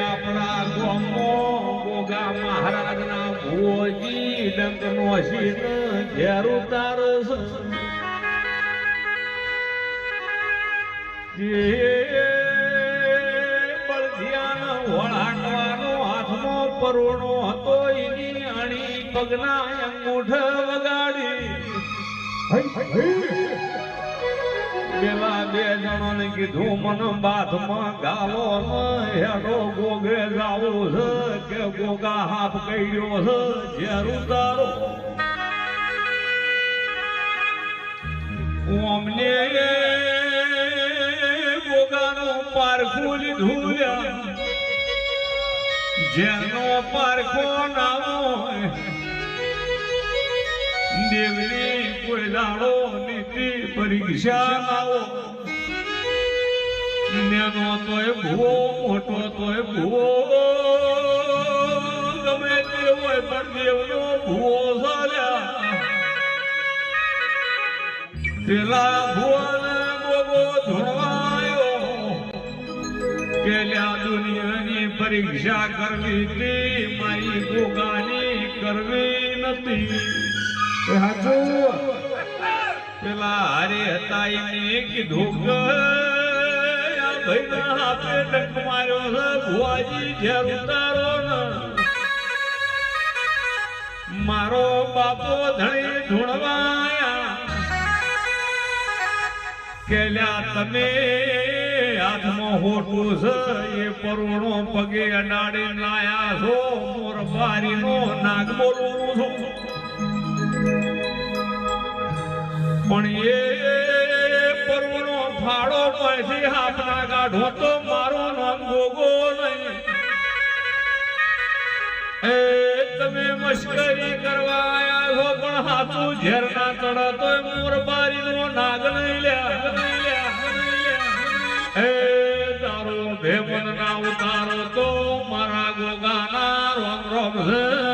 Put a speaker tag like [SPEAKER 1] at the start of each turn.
[SPEAKER 1] આપણા ગામો ગોગા મહારાજના ભુવોજી ડંકનો સીન ઘેર ઉતારસ જે પરોણો હતો એની અણી પગના અંગૂઠ વગાડી. પેલા બે જણોને કીધું મને બાથમાં ગાવો ને હેડો ગોગે જાવું છે કે ગોગા હાફ કહ્યો છે ઝેર ઉતારો અમને ગોગાનું પારખું લીધું. ઝેરનો પારખો નામો દેવની કોઈ દાડો નીતિ પરીક્ષા લાવો નેનો તોય ભૂવો, મોટો તોય ભૂવો. ગમે તે હોય પણ દેવનો ભૂવો ચાલ્યા. પેલા ભૂવાને કે લ્યા દુનિયાની પરીક્ષા કરવી તે મારી ભોગાની કરવી નથી.
[SPEAKER 2] હાચું?
[SPEAKER 1] પેલા હારે હતા એને કીધું કે આ ડંક માર્યો છે ભુવાજી ઘેર ઉતારો મારો બાપો ધણી ધૂણવાયા કે તમે હાથમાં હોટું છે, એ પરુણો પગે અડાડે લાયા છો મોર બારીનો નાગ બોલું છું. પણ એ પર્વનો ફાળો પછી હાથના કાઢો તો મારો નામ ગોગો નહીં. એ તમે મશ્કરી કરવા આવ્યા છો, પણ હાથું ઝેર ના ચડે તો મોર બારીનો નાગ નહીં લ્યા તારો ભેમન ના ઉતારો તો મારા ગોગાના રોમ રોમ છે